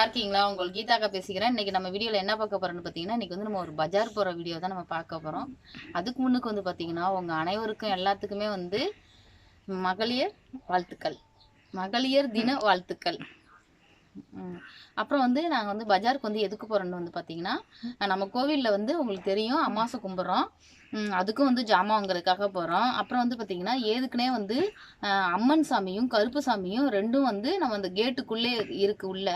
நல்லா இருக்கீங்களா? உங்களுக்கு கீதாக்கா பேசிக்கிறேன். இன்னைக்கு நம்ம வீடியோவில் என்ன பார்க்க போறோம்னு பார்த்தீங்கன்னா இன்னைக்கு வந்து நம்ம ஒரு பஜார் போகிற வீடியோ தான் நம்ம பார்க்க போகிறோம் அதுக்கு முன்னுக்கு வந்து பார்த்தீங்கன்னா உங்கள் அனைவருக்கும் எல்லாத்துக்குமே வந்து மகளிர் வாழ்த்துக்கள். மகளிர் தின வாழ்த்துக்கள். அப்புறம் வந்து நாங்கள் வந்து பஜாருக்கு வந்து எதுக்கு போகிறோன்னு வந்து பார்த்தீங்கன்னா நம்ம கோவிலில் வந்து உங்களுக்கு தெரியும் அமாவாசை கும்பிட்றோம். அதுக்கும் வந்து ஜாமான் வாங்குறதுக்காக போகிறோம் அப்புறம் வந்து பார்த்திங்கன்னா ஏதுக்குனே வந்து அம்மன் சாமியும் கருப்பு சாமியும் ரெண்டும் வந்து நம்ம அந்த கேட்டுக்குள்ளே இருக்கு உள்ள.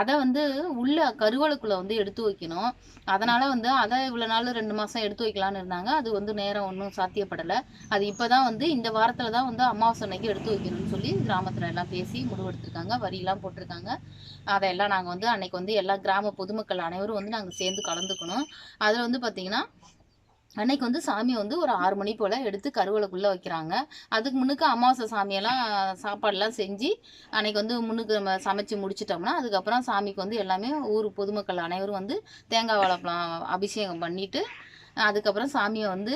அதை வந்து உள்ள கருவலுக்குள்ளே வந்து எடுத்து வைக்கணும். அதனால் வந்து அதை இவ்வளோ நாள் ரெண்டு மாதம் எடுத்து வைக்கலான்னு இருந்தாங்க. அது வந்து நேரம் ஒன்றும் சாத்தியப்படலை. அது இப்போ தான் வந்து இந்த வாரத்தில் தான் வந்து அமாவாசை அன்னைக்கு எடுத்து வைக்கணும்னு சொல்லி கிராமத்தில் எல்லாம் பேசி முடிவெடுத்திருக்காங்க வரியெல்லாம் போட்டிருக்காங்க. அதையெல்லாம் நாங்கள் வந்து அன்னைக்கு வந்து எல்லா கிராம பொதுமக்கள் அனைவரும் வந்து நாங்கள் சேர்ந்து கலந்துக்கணும். அதில் வந்து பார்த்திங்கன்னா அன்னைக்கு வந்து சாமியை வந்து ஒரு ஆறு மணி போல் எடுத்து கருவலைக்குள்ளே வைக்கிறாங்க. அதுக்கு முன்னுக்கு அமாவாசை சாமியெல்லாம் சாப்பாடெல்லாம் செஞ்சு அன்னைக்கு வந்து முன்னுக்கு நம்ம சமைச்சு முடிச்சிட்டோம்னா அதுக்கப்புறம் சாமிக்கு வந்து எல்லாமே ஊர் பொதுமக்கள் அனைவரும் வந்து தேங்காய் வாழைப்பழம் அபிஷேகம் பண்ணிவிட்டு அதுக்கப்புறம் சாமியை வந்து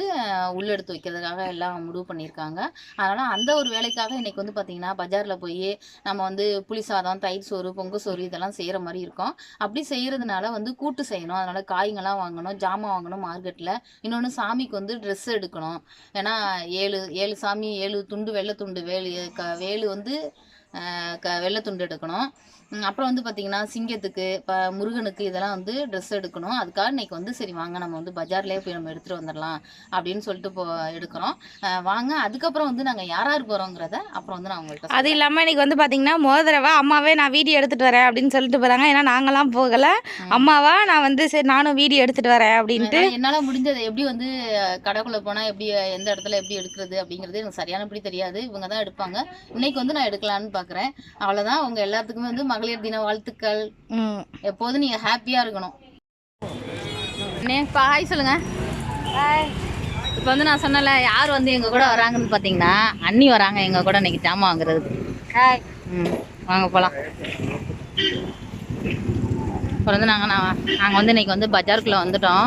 உள்ளெடுத்து வைக்கிறதுக்காக எல்லாம் முடிவு பண்ணியிருக்காங்க. அதனால் அந்த ஒரு வேலைக்காக இன்றைக்கி வந்து பார்த்திங்கன்னா பஜாரில் போய் நம்ம வந்து புளி சாதம் தயிர் சோறு பொங்க சோறு இதெல்லாம் செய்கிற மாதிரி இருக்கும். அப்படி செய்கிறதுனால வந்து கூட்டு செய்யணும். அதனால் காய்ங்கெல்லாம் வாங்கணும் ஜாமான் வாங்கணும் மார்க்கெட்டில் இன்னொன்று சாமிக்கு வந்து ட்ரெஸ் எடுக்கணும். ஏன்னா ஏழு ஏழு சாமி ஏழு துண்டு வெள்ளை துண்டு வேலு க வேலு வந்து க வெள்ளை துண்டு எடுக்கணும். அப்புறம் வந்து பார்த்திங்கன்னா சிங்கத்துக்கு இப்போ முருகனுக்கு இதெல்லாம் வந்து ட்ரெஸ் எடுக்கணும். அதுக்காக இன்னைக்கு வந்து சரி வாங்க நம்ம வந்து பஜார்லேயே போய் நம்ம எடுத்துகிட்டு வந்துடலாம் அப்படின்னு சொல்லிட்டு போ எடுக்கிறோம். வாங்க அதுக்கப்புறம் வந்து நாங்கள் யார் யார் போகிறோங்கிறத அப்புறம் வந்து நான் உங்கள்கிட்ட அது இல்லாமல் இன்னைக்கு வந்து பார்த்தீங்கன்னா முத தடவை அம்மாவே நான் வீடியோ எடுத்துகிட்டு வரேன் அப்படின்னு சொல்லிட்டு போகிறாங்க ஏன்னா நாங்களாம் போகலை. அம்மாவா நான் வந்து சரி நானும் வீடியோ எடுத்துகிட்டு வரேன் அப்படின்ட்டு. என்னால முடிஞ்சது எப்படி வந்து கடைக்குள்ள போனா எப்படி எந்த இடத்துல எப்படி எடுக்கிறது அப்படிங்கிறது எனக்கு சரியானபடி தெரியாது. இவங்க தான் எடுப்பாங்க. இன்னைக்கு வந்து நான் எடுக்கலாம்னு பாக்குறேன். அவ்வளவுதான். உங்க எல்லாத்துக்குமே வந்து மகளிர் தின வாழ்த்துக்கள். ம். எப்போதும் நீங்க ஹாப்பியா இருக்கணும். இப்போ ஹாய் சொல்லுங்க. இப்போ வந்து நான் சொன்னல யார் வந்து எங்க கூட வராங்கன்னு பார்த்தீங்கன்னா அண்ணி வராங்க எங்க கூட இன்னைக்கு ஜாமான் வாங்குறதுக்கு. ஹாய் ம் வாங்க போகலாம் அப்புறம் வந்து நாங்கள் நான் நாங்கள் வந்து இன்னைக்கு வந்து பஜாருக்குள்ளே வந்துட்டோம்.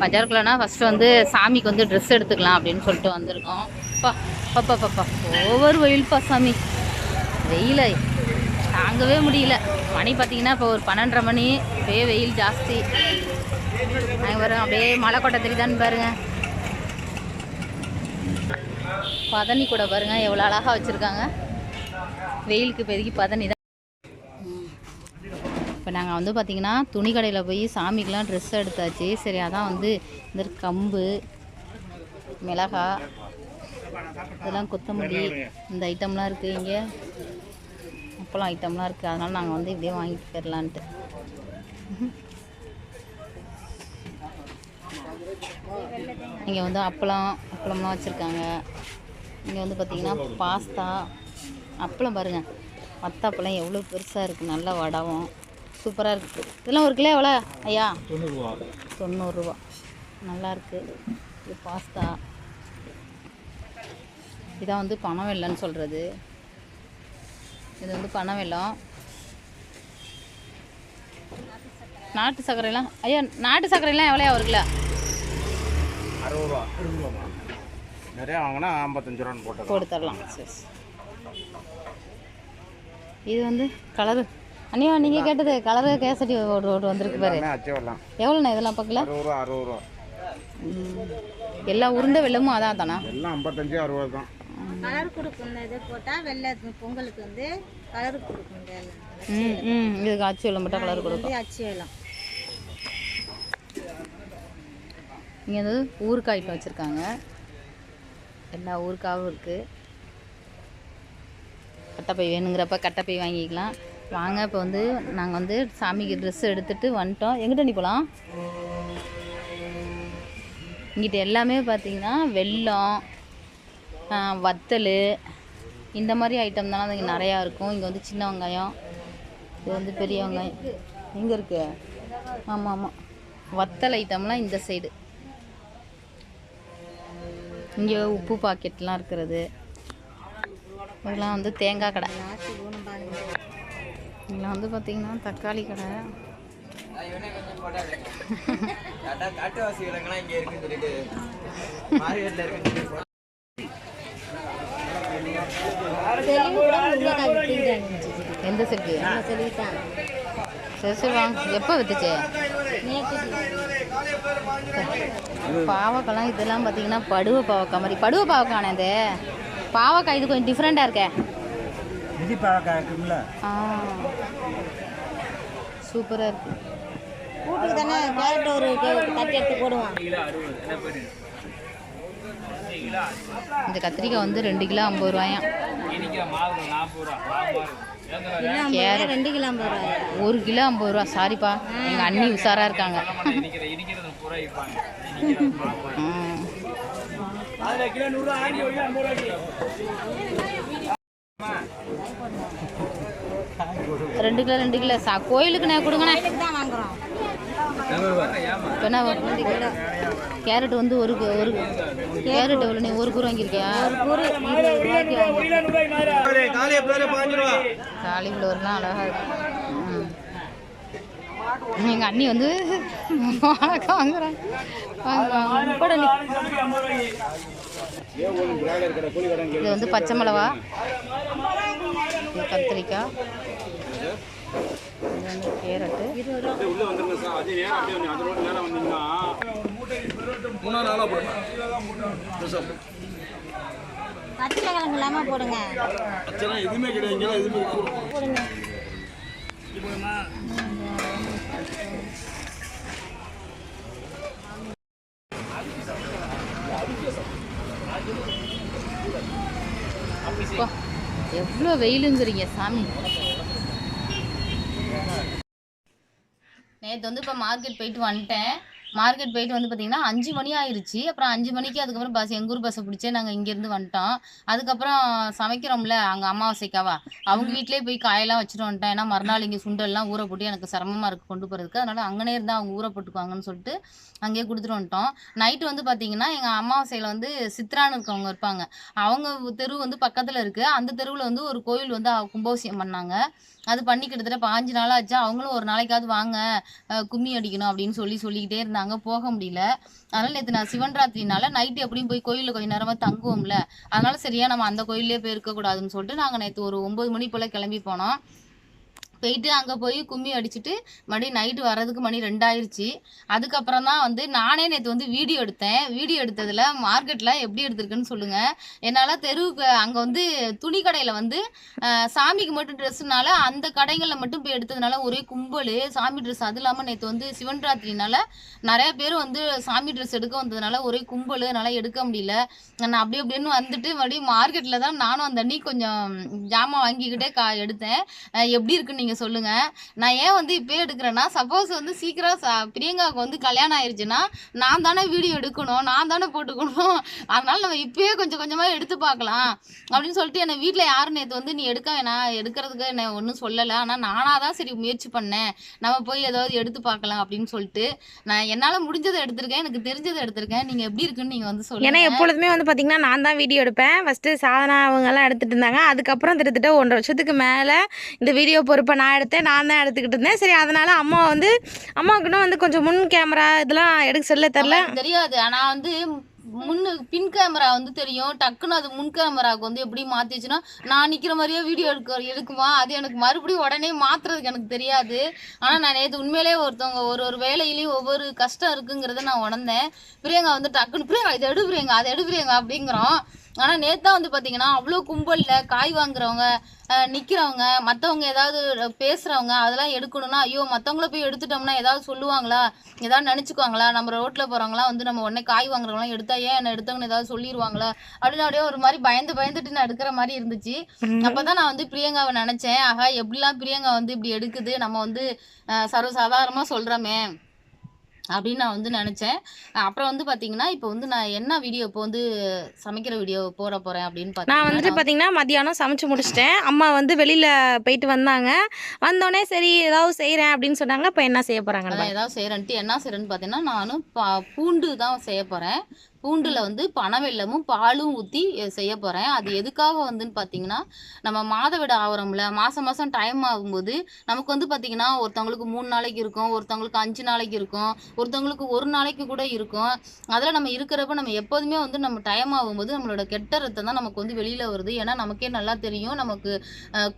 பஜாருக்குள்ளனா ஃபஸ்ட்டு வந்து சாமிக்கு வந்து ட்ரெஸ் எடுத்துக்கலாம் அப்படின்னு சொல்லிட்டு வந்திருக்கோம். பா பாப்பா பாப்பா ஓவர் வெயில்ப்பா சாமி. வெயில். தாங்கவே முடியல. மணி பார்த்தீங்கன்னா இப்போ ஒரு பன்னெண்டரை மணி. இப்போயே வெயில் ஜாஸ்தி. நாங்கள் வரோம் அப்படியே மலை கொட்டை தெரியுதான்னு பாருங்க. பதனி கூட பாருங்க. எவ்வளோ அழகாக வச்சுருக்காங்க. வெயிலுக்கு பெருகி பதனி தான். இப்போ நாங்கள் வந்து பார்த்திங்கன்னா துணி கடையில் போய் சாமிக்கெலாம் ட்ரெஸ் எடுத்தாச்சு. சரி அதான் வந்து இந்த கம்பு மிளகா இதெல்லாம் கொத்தமல்லி இந்த ஐட்டம்லாம் இருக்குது இங்கே. அப்பளம் ஐட்டம்லாம் இருக்குது அதனால் நாங்கள் வந்து இப்படியே வாங்கிட்டு போயிடலான்ட்டு இங்கே வந்து அப்பளம் அப்பளம்லாம் வச்சுருக்காங்க. இங்கே வந்து பார்த்திங்கன்னா பாஸ்தா அப்பளம் பாருங்கள் மற்ற அப்பளம் எவ்வளோ பெருசாக இருக்குது நல்ல வடவும். சூப்பராக இருக்குது இதெல்லாம் ஒரு கிலோ எவ்வளோ ஐயா? தொண்ணூறுரூவா நல்லா இருக்குது இது பாஸ்தா. இதான் வந்து பணம் வெள்ளம்னு சொல்கிறது இது வந்து பணம் வெல்லம். நாட்டு சர்க்கரைலாம் ஐயா நாட்டு சர்க்கரைலாம் எவ்வளோ ஒரு கிலோ அறுபது ரூபா நிறைய வாங்கினா ஐம்பத்தஞ்சு ரூபான்னு போட்டு போட்டு தரலாம் சரி. இது வந்து கலரு. அண்ணியா நீங்கள் கேட்டது கலரு கேசரி ஒரு ஒரு வந்திருக்கு பாரு. எவ்வளோண்ணா இதெல்லாம் பார்க்கல? அறுபது ரூபா அறுபது ரூபா. எல்லா உருண்டை வெள்ளமும் அதான் தானா? எல்லாம் ஐம்பத்தஞ்சு அறுபது தான். கலர் கொடுக்கும் இது போட்டால் வெள்ளை பொங்கலுக்கு வந்து கலர் கொடுக்கும் இந்த ம் ம். இதுக்கு அச்சு வெள்ளம் மட்டும் கலர் கொடுக்கும். அச்சு வெள்ளம் இங்கே வந்து ஊறுகாய் ஐட்டம் வச்சுருக்காங்க. எல்லா ஊறுகாவும் இருக்குது கட்டைப்பை வேணுங்கிறப்ப கட்டைப்பை வாங்கிக்கலாம். வாங்க இப்போ வந்து நாங்கள் வந்து சாமிக்கு ட்ரெஸ் எடுத்துட்டு வந்துட்டோம். எங்கிட்ட நீ போகலாம் இங்கிட்ட எல்லாமே பார்த்தீங்கன்னா ஆ, வத்தல் இந்த மாதிரி ஐட்டம் தானே இங்கே நிறையா இருக்கும். இங்கே வந்து சின்ன வெங்காயம் இது வந்து பெரிய வெங்காயம். எங்கே இருக்கு? ஆமாம் ஆமாம் வத்தல் ஐட்டம்லாம் இந்த சைடு இங்கே உப்பு பாக்கெட்லாம் இருக்கிறது. இதெல்லாம் வந்து தேங்காய் கடை. இதெல்லாம் வந்து பார்த்திங்கன்னா தக்காளி கடை. காட்டுவாசி விலங்குலாம் இங்க இருக்குன்னு சொல்லிட்டு தெளிவு கூட முருங்கைக்காய் எந்த செட்டு சொல்லிட்டான் சரி சரி வாங்க எப்போ வித்துச்சு பாவக்காய்லாம் இதெல்லாம் பார்த்தீங்கன்னா படுவ பாவக்காய் மாதிரி. படுவ பாவக்காய் இது? பாவக்காய் இது கொஞ்சம் டிஃப்ரெண்ட்டாக இருக்கே. பழக்கம் இருக்குங்கள ஆ. சூப்பராக இருக்கு. கூட்டுக்கு தானே கேரட் ஒரு தட்டி எடுத்து போடுவான். இந்த கத்திரிக்காய் வந்து ரெண்டு கிலோ ஐம்பது ரூபாயாம். ரெண்டு கிலோ ஐம்பது ரூபாய் ஒரு கிலோ ஐம்பது ரூபா. சாரிப்பா எங்கள் அண்ணி உஷாராக இருக்காங்க. ரெண்டு கிலோ ரெண்டு கிலோ. சா கோயிலுக்குண்ணே கொடுங்கண்ணே. இதுக்கு தான் வாங்குறோம். இப்போ என்ன ரெண்டு கிலோ? கேரட் வந்து ஒரு கு- ஒரு கேரட் எவ்வளோ நீ ஒரு கூறு வாங்கியிருக்கியா? காலிஃப்ளவர்லாம் அழகா இருக்கு. ம். எங்க அண்ணி வந்து வாழைக்காய் வாங்குறாங்க இது வந்து பச்சை மிளவா இது கத்திரிக்காய். இது வந்து கேரட்டு. பச்சை கிழங்கு இல்லாமல் போடுங்க. போடுங்க. அப்பா, எவ்வளோ வெயிலுங்கிறீங்க சாமி. நேற்று வந்து இப்போ மார்க்கெட் போயிட்டு வந்துட்டேன். மார்க்கெட் போயிட்டு வந்து பார்த்தீங்கன்னா அஞ்சு மணி ஆயிருச்சு. அப்புறம் அஞ்சு மணிக்கு அதுக்கப்புறம் பஸ் எங்கள் ஊர் பஸ்ஸை பிடிச்சி நாங்கள் இங்கேருந்து வந்துட்டோம். அதுக்கப்புறம் சமைக்கிறோம்ல அங்கே அமாவாசைக்காவா? அவங்க வீட்டிலே போய் காயெல்லாம் வச்சுட்டு வந்துட்டேன் ஏன்னா மறுநாள் இங்கே சுண்டெல்லாம் ஊற போட்டு எனக்கு சிரமமாக இருக்குது கொண்டு போகிறதுக்கு அதனால் அங்கனே இருந்தால் அவங்க ஊற போட்டுக்குவாங்கன்னு சொல்லிட்டு அங்கேயே கொடுத்துட்டு வந்துட்டோம். நைட்டு வந்து பார்த்தீங்கன்னா எங்கள் அமாவாசையில் வந்து சித்ரான்னு இருக்கவங்க இருப்பாங்க. அவங்க தெரு வந்து பக்கத்தில் இருக்குது அந்த தெருவில் வந்து ஒரு கோயில் வந்து கும்பாபிஷேகம் பண்ணாங்க. அது பண்ணி கிட்டத்தட்ட பாஞ்சு நாள் ஆச்சு? அவங்களும் ஒரு நாளைக்காவது வாங்க கும்மி அடிக்கணும் அப்படின்னு சொல்லி சொல்லிக்கிட்டே இருந்தாங்க. போக முடியல. அதனால நேற்று நான் சிவன் ராத்திரினால நைட்டு எப்படியும் போய் கோயிலில் கொஞ்ச நேரமாக தங்குவோம்ல. அதனால சரியா நம்ம அந்த கோயிலே போய் இருக்கக்கூடாதுன்னு சொல்லிட்டு நாங்கள் நேற்று ஒரு ஒம்பது மணி போல் கிளம்பி போனோம். போயிட்டு அங்கே போய் கும்மி அடிச்சுட்டு மறுபடியும் நைட்டு வர்றதுக்கு மணி ரெண்டாயிருச்சு. அதுக்கப்புறம் தான் வந்து நானே நேற்று வந்து வீடியோ எடுத்தேன். வீடியோ எடுத்ததில் மார்க்கெட்டில் எப்படி எடுத்திருக்குன்னு சொல்லுங்கள் என்னால் தெருவுக்கு அங்கே வந்து துணி கடையில் வந்து சாமிக்கு மட்டும் ட்ரெஸ்ஸுனால அந்த கடைகளில் மட்டும் போய் எடுத்ததுனால ஒரே கும்பல் சாமி ட்ரெஸ் அது இல்லாமல் நேற்று வந்து சிவன் ராத்திரினால நிறைய பேர் வந்து சாமி ட்ரெஸ் எடுக்க வந்ததுனால ஒரே கும்பல் என்னால் எடுக்க முடியல. நான் அப்படி அப்படின்னு வந்துட்டு மறுபடியும் மார்க்கெட்டில் தான் நானும் அந்த அன்னி கொஞ்சம் ஜாமான் வாங்கிக்கிட்டே கா எடுத்தேன். எப்படி இருக்குன்னு நீங்கள் சொல்லுங்கள் நான் ஏன் வந்து இப்போயே எடுக்கிறேன்னா சப்போஸ் வந்து சீக்கிரம் ச பிரியங்காவுக்கு வந்து கல்யாணம் ஆயிடுச்சுன்னா நான் தானே வீடியோ எடுக்கணும் நான் தானே போட்டுக்கணும். அதனால் நம்ம இப்போயே கொஞ்சம் கொஞ்சமாக எடுத்து பார்க்கலாம். அப்படின்னு சொல்லிட்டு என்னை வீட்டில் யாரும் நேற்று வந்து நீ எடுக்க வேணாம் எடுக்கிறதுக்கு என்னை ஒன்றும் சொல்லலை. ஆனால் நானாக தான் சரி முயற்சி பண்ணேன். நம்ம போய் ஏதாவது எடுத்து பார்க்கலாம் அப்படின்னு சொல்லிட்டு நான் என்னால் முடிஞ்சதை எடுத்திருக்கேன் எனக்கு தெரிஞ்சதை எடுத்திருக்கேன். நீங்கள் எப்படி இருக்குன்னு நீங்கள் வந்து ஏன்னா எப்பொழுதுமே வந்து பார்த்தீங்கன்னா நான் தான் வீடியோ எடுப்பேன். ஃபஸ்ட்டு சாதனா அவங்கெல்லாம் எடுத்துகிட்டு இருந்தாங்க. அதுக்கப்புறம் திட்டத்திட்ட ஒன்றரை வருஷத்துக்கு மேலே இந்த வீடியோ பொறுப்பை நான் எடுத்தேன் நான் தான் எடுத்துக்கிட்டு இருந்தேன். சரி அதனால் அம்மா வந்து அம்மாவுக்குன்னு வந்து கொஞ்சம் முன் கேமரா இதெல்லாம் எடுக்க சொல்ல தெரில தெரியாது. ஆனால் வந்து முன்னு பின் கேமரா வந்து தெரியும். டக்குன்னு அது முன் கேமராவுக்கு வந்து எப்படி மாத்திச்சுன்னா நான் நிக்கிற மாதிரியே வீடியோ எடுக்க எடுக்குமா? அது எனக்கு மறுபடியும் உடனே மாத்துறதுக்கு எனக்கு தெரியாது. ஆனா நான் நேற்று உண்மையிலே ஒருத்தவங்க ஒரு ஒரு வேலையிலயும் ஒவ்வொரு கஷ்டம் இருக்குங்கிறத நான் உணர்ந்தேன். பிரியங்கா வந்து டக்குன்னு பிரியங்கா இதை எடு பிரியங்கா அதை எடு பிரியங்கா அப்படிங்கிறோம் ஆனா நேத்தா வந்து பாத்தீங்கன்னா அவ்வளோ கும்பல்ல காய் வாங்குறவங்க அஹ், நிக்கிறவங்க மத்தவங்க ஏதாவது பேசுறவங்க அதெல்லாம் எடுக்கணும்னா ஐயோ மத்தவங்கள போய் எடுத்துட்டோம்னா ஏதாவது சொல்லுவாங்களா? ஏதாவது நினச்சிக்குவாங்களா? நம்ம ரோட்டில் போகிறவங்களாம் வந்து நம்ம உடனே காய் வாங்குறவங்களாம் எடுத்தா ஏன் என்ன எடுத்தவங்கன்னு ஏதாவது சொல்லிடுவாங்களா அப்படின்னு அப்படியே ஒரு மாதிரி பயந்து பயந்துட்டு நான் எடுக்கிற மாதிரி இருந்துச்சு. அப்போ தான் நான் வந்து பிரியங்காவை நினச்சேன். ஆகா எப்படிலாம் பிரியங்கா வந்து இப்படி எடுக்குது? நம்ம வந்து சர்வசாதாரணமாக சொல்கிறோமே அப்படின்னு நான் வந்து நினச்சேன். அப்புறம் வந்து பார்த்தீங்கன்னா இப்போ வந்து நான் என்ன வீடியோ இப்போ வந்து சமைக்கிற வீடியோ போட போகிறேன் அப்படின்னு நான் வந்துட்டு பார்த்தீங்கன்னா மதியானம் சமைச்சு முடிச்சிட்டேன். அம்மா வந்து வெளியில் போயிட்டு வந்தாங்க. வந்தோடனே சரி ஏதாவது செய்கிறேன் அப்படின்னு சொன்னாங்க. இப்போ என்ன செய்ய போகிறாங்கன்னு அதான் ஏதாவது செய்கிறேன்ட்டு என்ன செய்கிறேன்னு பார்த்தீங்கன்னா நானும் பூண்டு தான் செய்ய போகிறேன் பூண்டில் வந்து பனவெல்லமும் பாலும் ஊற்றி செய்ய போகிறேன் அது எதுக்காக வந்துன்னு பார்த்தீங்கன்னா நம்ம மாதவிட ஆகிறோம்ல மாதம் மாதம் டைம் ஆகும்போது நமக்கு வந்து பார்த்தீங்கன்னா ஒருத்தவங்களுக்கு மூணு நாளைக்கு இருக்கும் ஒருத்தவங்களுக்கு அஞ்சு நாளைக்கு இருக்கும் ஒருத்தவங்களுக்கு ஒரு நாளைக்கு கூட இருக்கும். அதில் நம்ம இருக்கிறப்ப நம்ம எப்போதுமே வந்து நம்ம டைம் ஆகும்போது நம்மளோட கெட்ட ரத்தம் தான் நமக்கு வந்து வெளியில் வருது. ஏன்னா நமக்கே நல்லா தெரியும். நமக்கு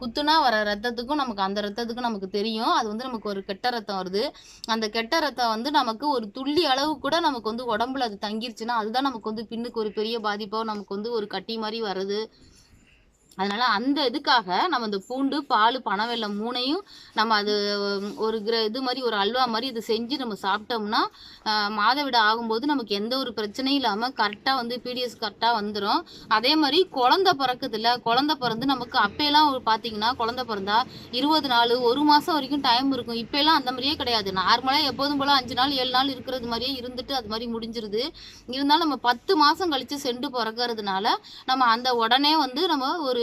குத்துனா வர ரத்தத்துக்கும் நமக்கு அந்த ரத்தத்துக்கும் நமக்கு தெரியும். அது வந்து நமக்கு ஒரு கெட்ட ரத்தம் வருது. அந்த கெட்ட ரத்தம் வந்து நமக்கு ஒரு துள்ளி அளவு கூட நமக்கு வந்து உடம்புல அது தங்கிருச்சுன்னா அதுதான் நமக்கு வந்து பின்னுக்கு ஒரு பெரிய பாதிப்பாக நமக்கு வந்து ஒரு கட்டி மாதிரி வருது அதனால அந்த இதுக்காக நம்ம இந்த பூண்டு பால் பனவெல்லம் மூணையும் நம்ம அது ஒரு கிர இது மாதிரி ஒரு அல்வா மாதிரி இது செஞ்சு நம்ம சாப்பிட்டோம்னா ஆஹ், மாதவிட ஆகும்போது நமக்கு எந்த ஒரு பிரச்சனையும் இல்லாமல் கரெக்டாக வந்து பிடிஎஸ் கரெக்டாக வந்துடும் அதே மாதிரி குழந்த பிறக்குதுல குழந்த பிறந்து நமக்கு அப்போலாம் ஒரு பார்த்தீங்கன்னா குழந்த பிறந்தா இருபது நாள் ஒரு மாதம் வரைக்கும் டைம் இருக்கும். இப்போலாம் அந்த மாதிரியே கிடையாது. நார்மலாக எப்போதும் போல் அஞ்சு நாள் ஏழு நாள் இருக்கிறது மாதிரியே இருந்துட்டு அது மாதிரி முடிஞ்சிருது. இருந்தாலும் நம்ம பத்து மாதம் கழித்து செண்டு பிறக்கறதுனால நம்ம அந்த உடனே வந்து நம்ம ஒரு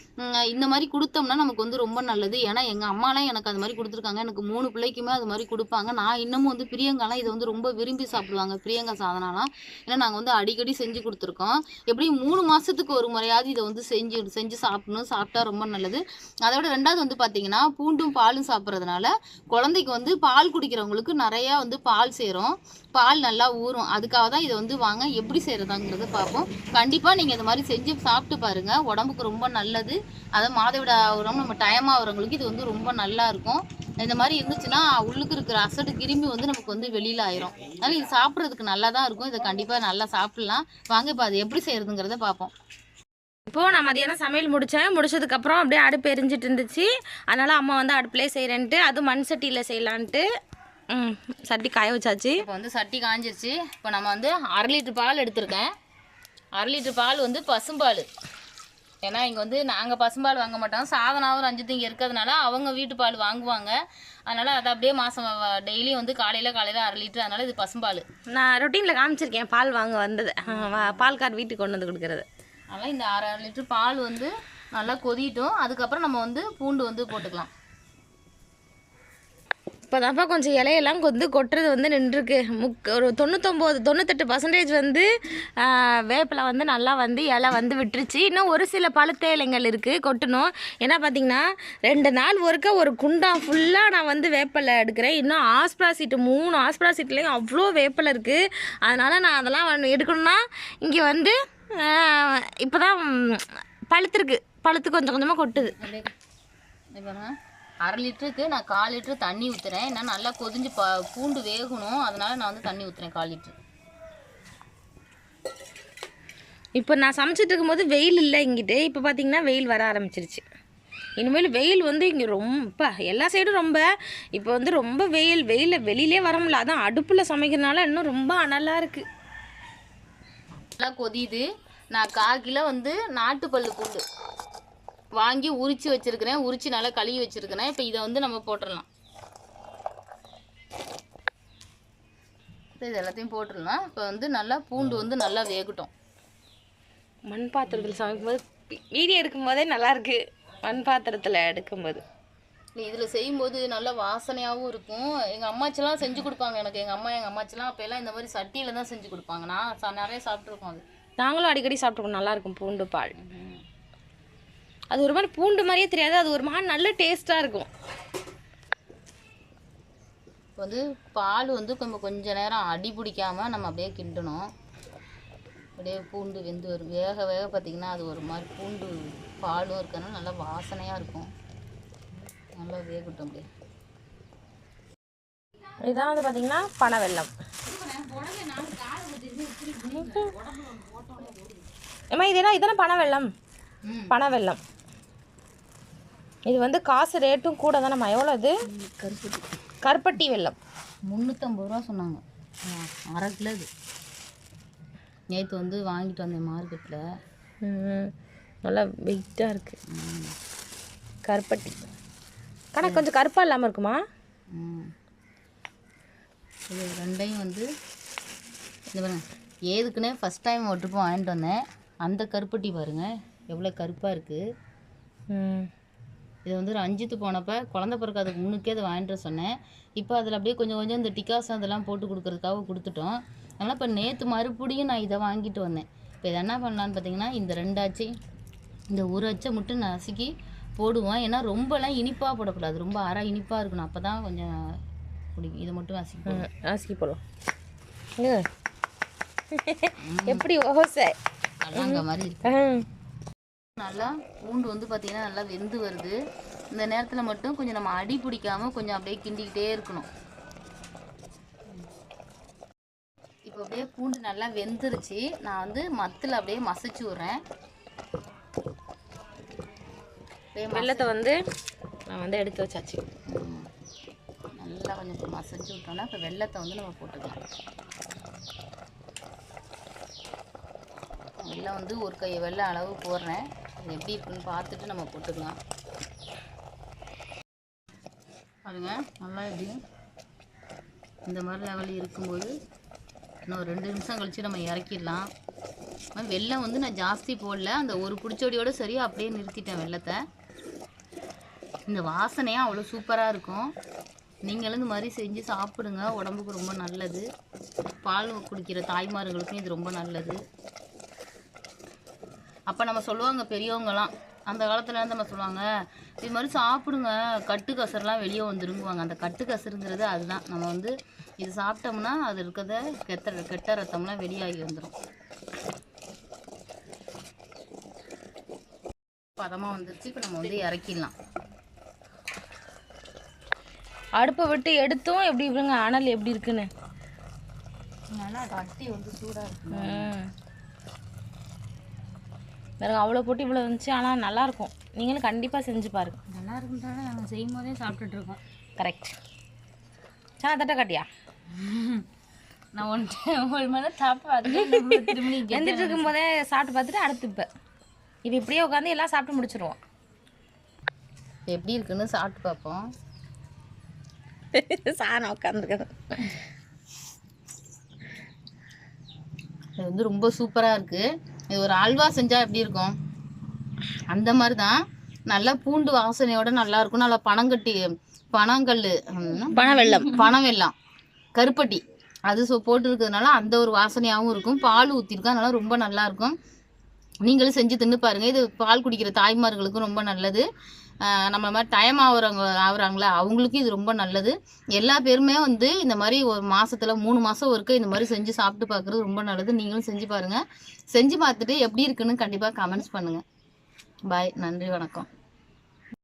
இந்த மாதிரி கொடுத்தோம்னா நமக்கு வந்து ரொம்ப நல்லது. ஏன்னா எங்கள் அம்மாலாம் எனக்கு அது மாதிரி கொடுத்துருக்காங்க. எனக்கு மூணு பிள்ளைக்குமே அது மாதிரி கொடுப்பாங்க. நான் இன்னமும் வந்து பிரியங்காலாம் இதை வந்து ரொம்ப விரும்பி சாப்பிடுவாங்க. பிரியங்கா சாதனாலாம். ஏன்னா நாங்கள் வந்து அடிக்கடி செஞ்சு கொடுத்துருக்கோம். எப்படியும் மூணு மாதத்துக்கு ஒரு முறையாவது இதை வந்து செஞ்சு செஞ்சு சாப்பிடணும். சாப்பிட்டா ரொம்ப நல்லது. அதோட ரெண்டாவது வந்து பார்த்தீங்கன்னா பூண்டும் பாலும் சாப்பிட்றதுனால குழந்தைக்கு வந்து பால் குடிக்கிறவங்களுக்கு நிறையா வந்து பால் சேரும். பால் நல்லா ஊறும். அதுக்காக தான் இதை வந்து வாங்க எப்படி செய்கிறதாங்கிறத பார்ப்போம். கண்டிப்பாக நீங்கள் இந்த மாதிரி செஞ்சு சாப்பிட்டு பாருங்கள் உடம்புக்கு ரொம்ப நல்லது. அதை மாதவிட ஆகிறோம். நம்ம டைம் ஆகிறவங்களுக்கு இது வந்து ரொம்ப நல்லா இருக்கும். இந்த மாதிரி இருந்துச்சுன்னா உள்ளுக்கு இருக்கிற அசடு கிருமி வந்து நமக்கு வந்து வெளியில் ஆயிரும். அதனால் இது சாப்பிட்றதுக்கு நல்லா தான் இருக்கும். இதை கண்டிப்பாக நல்லா சாப்பிட்லாம். வாங்க இப்போ அது எப்படி செய்கிறதுங்கிறத பார்ப்போம். இப்போ நான் மதியானம் சமையல் முடித்தேன் முடிச்சதுக்கப்புறம் அப்படியே அடுப்பு எரிஞ்சிட்டு இருந்துச்சு. அதனால் அம்மா வந்து அடுப்புலேயே செய்கிறேன்ட்டு அது மண் சட்டியில் செய்யலான்ட்டு ம் சட்டி காய வச்சாச்சு. இப்போ வந்து சட்டி காஞ்சிருச்சு. இப்போ நம்ம வந்து அரை லிட்டர் பால் எடுத்திருக்கேன். அரை லிட்டர் பால் வந்து பசும்பால். ஏன்னா இங்கே வந்து நாங்கள் பசும்பால் வாங்க மாட்டோம். சாதனாவும் ரஞ்சித்து இங்கே இருக்கிறதுனால அவங்க வீட்டு பால் வாங்குவாங்க. அதனால் அதை அப்படியே மாதம் டெய்லியும் வந்து காலையில் காலையில் அரை லிட்டர். அதனால் இது பசும்பால். நான் ரொட்டீனில் காமிச்சிருக்கேன். பால் வாங்க வந்தது. ஆ, வா- பால்கார் வீட்டுக்கு கொண்டு வந்து கொடுக்குறது. அதனால் இந்த அரை லிட்டர் பால் வந்து நல்லா கொதிட்டும். அதுக்கப்புறம் நம்ம வந்து பூண்டு வந்து போட்டுக்கலாம். இப்போ தான்ப்பா கொஞ்சம் இலையெல்லாம் வந்து கொட்டுறது வந்து நின்றுருக்கு. முக் ஒரு தொண்ணூத்தொம்போது தொண்ணூத்தெட்டு பர்சன்டேஜ் வந்து ஆ, வேப்பிலை வந்து நல்லா வந்து இலை வந்து விட்டுருச்சு. இன்னும் ஒரு சில பழுத்த இலைங்கள் இருக்குது கொட்டணும். ஏன்னா பார்த்தீங்கன்னா ரெண்டு நாள் ஒருக்க ஒரு குண்டான் ஃபுல்லாக நான் வந்து வேப்பிலை எடுக்கிறேன். இன்னும் ஆஸ்பிராசிட்டு மூணு ஆஸ்பிராசிட்லேயும் அவ்வளோ வேப்பிலை இருக்குது அதனால் நான் அதெல்லாம் வந்து எடுக்கணும்னா இங்கே வந்து இப்போ தான் பழுத்துருக்கு. பழுத்து கொஞ்சம் கொஞ்சமாக கொட்டுது. அப்படியே அரை லிட்டருக்கு நான் கால் லிட்டர் தண்ணி ஊற்றுறேன் ஏன்னா நல்லா கொதிஞ்சு ப பூண்டு வேகணும். அதனால நான் வந்து தண்ணி ஊற்றுறேன் கால் லிட்டர். இப்போ நான் சமைச்சிட்டு இருக்கும்போது வெயில் இல்லை இங்கிட்டு. இப்போ பார்த்தீங்கன்னா வெயில் வர ஆரம்பிச்சிருச்சு. இனிமேல் வெயில் வந்து இங்கே ரொம்ப எல்லா சைடும் ரொம்ப இப்போ வந்து ரொம்ப வெயில். வெயிலில் வெளியிலே வர முடியல. அதான் அடுப்பில் சமைக்கிறதுனால இன்னும் ரொம்ப அனலாக இருக்குது நல்லா கொதியுது. நான் கால் கிலோ வந்து நாட்டுப்பல்லு பூண்டு. வாங்கி உரிச்சு வச்சிருக்கிறேன். உரிச்சு நல்லா கழுவி வச்சிருக்கிறேன். இப்போ இதை வந்து நம்ம போட்டுடலாம். இது எல்லாத்தையும் போட்டுடலாம். இப்போ வந்து நல்லா பூண்டு வந்து நல்லா வேகட்டும். மண் பாத்திரத்தில் சமைக்கும்போது வீடியோ எடுக்கும்போதே நல்லா இருக்கு. மண் பாத்திரத்தில் எடுக்கும்போது. இதில் செய்யும்போது நல்ல வாசனையாகவும் இருக்கும். எங்கள் அம்மாச்சிலாம் செஞ்சு கொடுப்பாங்க எனக்கு. எங்கள் அம்மா எங்கள் அம்மாச்சிலாம் அப்போல்லாம் இந்த மாதிரி சட்டியில் தான் செஞ்சு கொடுப்பாங்க. நான் நிறைய சாப்பிட்ருக்கோம் அது. நாங்களும் அடிக்கடி சாப்பிட்டுருக்கோம். நல்லா இருக்கும் பூண்டு பால். அது ஒரு மாதிரி பூண்டு மாதிரியே தெரியாது. அது ஒரு மாதிரி நல்ல டேஸ்ட்டாக இருக்கும். இப்போ வந்து பால் வந்து கொஞ்சம் கொஞ்ச நேரம் அடி பிடிக்காம நம்ம அப்படியே கிண்டணும். அப்படியே பூண்டு வெந்து வரும். வேக வேக பார்த்தீங்கன்னா அது ஒரு மாதிரி பூண்டு பாலும் இருக்கனால நல்லா வாசனையாக இருக்கும். நல்லா வேகட்டும் அப்படியே. இதான் வந்து பார்த்தீங்கன்னா பனை வெல்லம். ஏம்மா இது என்ன இதெல்லாம் பனை வெல்லம்? ம். பனை வெல்லம். இது வந்து காசு ரேட்டும் கூட தானேம்மா எவ்வளோ இது? கருப்பட்டி கருப்பட்டி வெல்லம். முந்நூற்றம்பது ரூபா சொன்னாங்க. அரை கிலோ இது. நேற்று வந்து வாங்கிட்டு வந்தேன் மார்க்கெட்டில் நல்லா வெயிட்டாக இருக்குது கருப்பட்டி. கணக்கு கொஞ்சம் கருப்பாக இல்லாமல் இருக்குமா. இது ரெண்டையும் வந்து இந்த பாருங்க ஏதுக்குன்னே ஃபஸ்ட் டைம் ஒரு ட்ரிப்பு வாங்கிட்டு வந்தேன். அந்த கருப்பட்டி பாருங்க எவ்வளோ கருப்பாக இருக்குது ம். இது வந்து ரஞ்சித்து போனப்போ குழந்த பிறக்காதுக்கு முன்னுக்கே அதை வாங்கிட்டு சொன்னேன். இப்போ அதில் அப்படியே கொஞ்சம் கொஞ்சம் இந்த டிகாசம் அதெல்லாம் போட்டு கொடுக்கறதுக்காக கொடுத்துட்டோம். அதனால் இப்போ நேற்று மறுபடியும் நான் இதை வாங்கிட்டு வந்தேன். இப்போ இதை என்ன பண்ணலான்னு பார்த்தீங்கன்னா இந்த ரெண்டாச்சு இந்த ஒரு அச்சை மட்டும் நசுக்கி போடுவோம். ஏன்னா ரொம்பலாம் இனிப்பாக போடக்கூடாது. ரொம்ப அரை இனிப்பாக இருக்கணும். அப்போ தான் கொஞ்சம் பிடிக்கும் இதை மட்டும் நசுக்கி போடுவோம். ஆசிக்கி போடலாம். இங்க. எப்படி ஓசை? அலங்க மாதிரி. நல்லா பூண்டு வந்து பார்த்தீங்கன்னா நல்லா வெந்து வருது. இந்த நேரத்தில் மட்டும் கொஞ்சம் நம்ம அடி பிடிக்காம கொஞ்சம் அப்படியே கிண்டிக்கிட்டே இருக்கணும். இப்போ அப்படியே பூண்டு நல்லா வெந்துருச்சு. நான் வந்து மத்தில் அப்படியே மசிச்சு விட்றேன். வெள்ளத்தை வந்து நான் வந்து எடுத்து வச்சாச்சு. நல்லா கொஞ்சம் இப்படி மசிச்சு விட்டோம்னா இப்போ வெள்ளத்தை வந்து நம்ம போட்டுக்கலாம். வெள்ளம் வந்து ஒரு கை வெள்ளம் அளவு போடுறேன். அது எப்படி இருக்குன்னு பார்த்துட்டு நம்ம போட்டுக்கலாம். பாருங்க நல்லா எப்படி இந்த மாதிரி லெவல் இருக்கும்போது இன்னும் ஒரு ரெண்டு நிமிஷம் கழித்து நம்ம இறக்கிடலாம். வெள்ளம் வந்து நான் ஜாஸ்தி போடல. அந்த ஒரு குடிச்சோடியோட சரி அப்படியே நிறுத்திட்டேன் வெள்ளத்தை இந்த வாசனையாக அவ்வளோ சூப்பராக இருக்கும். நீங்களும் இந்த மாதிரி செஞ்சு சாப்பிடுங்க. உடம்புக்கு ரொம்ப நல்லது. பால் குடிக்கிற தாய்மார்களுக்கும் இது ரொம்ப நல்லது. அப்போ நம்ம சொல்லுவாங்க பெரியவங்கலாம். அந்த காலத்துல நம்ம சொல்லுவாங்க? இது மாதிரி சாப்பிடுங்க. கட்டு கசரெலாம் வெளியே வந்துருங்குவாங்க அந்த கட்டு கசருங்கிறது அதுதான். நம்ம வந்து இது சாப்பிட்டோம்னா அது இருக்கிறத கெட்ட கெட்ட ரத்தம்லாம் வெளியாகி வந்துடும் பதமாக வந்துருச்சு. இப்போ நம்ம வந்து இறக்கிடலாம். அடுப்பை விட்டு எடுத்தும். எப்படி இவங்க அனல் எப்படி இருக்குன்னு? நல்லா கட்டி வந்து சூடாக இருக்கும் பாருங்க அவ்வளோ போட்டு இவ்வளோ வந்துச்சு ஆனால் நல்லாயிருக்கும். நீங்களும் கண்டிப்பாக செஞ்சு பாருங்க. நல்லா இருக்குன்றத நாங்கள் செய்யும் போதே சாப்பிட்டுட்டு இருக்கோம் கரெக்ட் சாண தட்டை காட்டியா? நான் ஒன் ஒரு மணி நேரம் சாப்பிட்டு எந்திரிட்டு இருக்கும் போதே சாப்பிட்டு பார்த்துட்டு அடுத்து இப்போ. இது இப்படியே உட்காந்து எல்லாம் சாப்பிட்டு முடிச்சிருவோம். எப்படி இருக்குன்னு சாப்பிட்டு பார்ப்போம். சாணம் உட்காந்துருக்குது இது வந்து ரொம்ப சூப்பராக இருக்குது இது ஒரு அல்வா செஞ்சால் எப்படி இருக்கும்? அந்த மாதிரி தான் நல்லா பூண்டு வாசனையோட நல்லா இருக்கும். நல்லா பனங்கட்டி பனங்கல் பனை வெள்ளம் பனம் வெல்லம் கருப்பட்டி. அது சொ போட்டு இருக்கிறதுனால அந்த ஒரு வாசனையாகவும் இருக்கும். பால் ஊற்றிருக்கோம் அதனால ரொம்ப நல்லா இருக்கும். நீங்களும் செஞ்சு தின்னு பாருங்க. இது பால் குடிக்கிற தாய்மார்களுக்கும் ரொம்ப நல்லது. நம்ம மாதிரி டைம் ஆகுறவங்க ஆகுறாங்களா அவங்களுக்கும் இது ரொம்ப நல்லது. எல்லா பேருமே வந்து இந்த மாதிரி ஒரு மாதத்தில் மூணு மாதம் ஒருக்க இந்த மாதிரி செஞ்சு சாப்பிட்டு பார்க்குறது ரொம்ப நல்லது. நீங்களும் செஞ்சு பாருங்கள் செஞ்சு பார்த்துட்டு எப்படி இருக்குன்னு கண்டிப்பாக கமெண்ட்ஸ் பண்ணுங்கள் பாய் நன்றி வணக்கம்.